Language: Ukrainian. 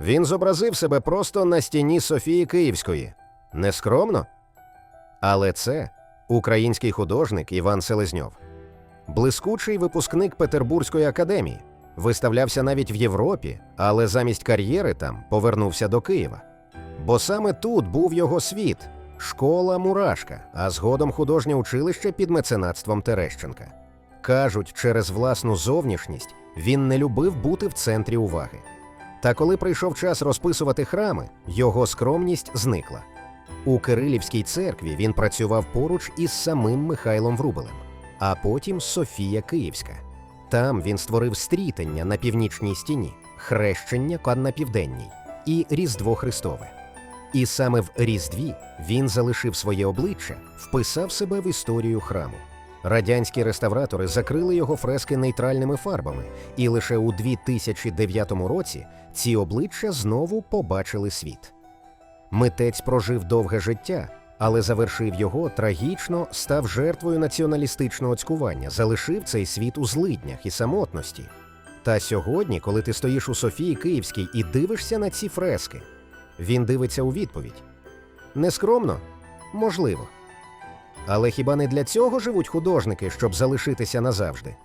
Він зобразив себе просто на стіні Софії Київської. Нескромно? Але це український художник Іван Селезньов. Блискучий випускник Петербурзької академії. Виставлявся навіть в Європі, але замість кар'єри там повернувся до Києва. Бо саме тут був його світ школа Мурашка, а згодом художнє училище під меценатством Терещенка. Кажуть, через власну зовнішність він не любив бути в центрі уваги. Та коли прийшов час розписувати храми, його скромність зникла. У Кирилівській церкві він працював поруч із самим Михайлом Врубелем, а потім Софія Київська. Там він створив стрітення на північній стіні, хрещення на південній і Різдво Христове. І саме в Різдві він залишив своє обличчя, вписав себе в історію храму. Радянські реставратори закрили його фрески нейтральними фарбами, і лише у 2009 році ці обличчя знову побачили світ. Митець прожив довге життя, але завершив його трагічно, став жертвою націоналістичного цькування, залишив цей світ у злиднях і самотності. Та сьогодні, коли ти стоїш у Софії Київській і дивишся на ці фрески, він дивиться у відповідь. Нескромно? Можливо. Але хіба не для цього живуть художники, щоб залишитися назавжди?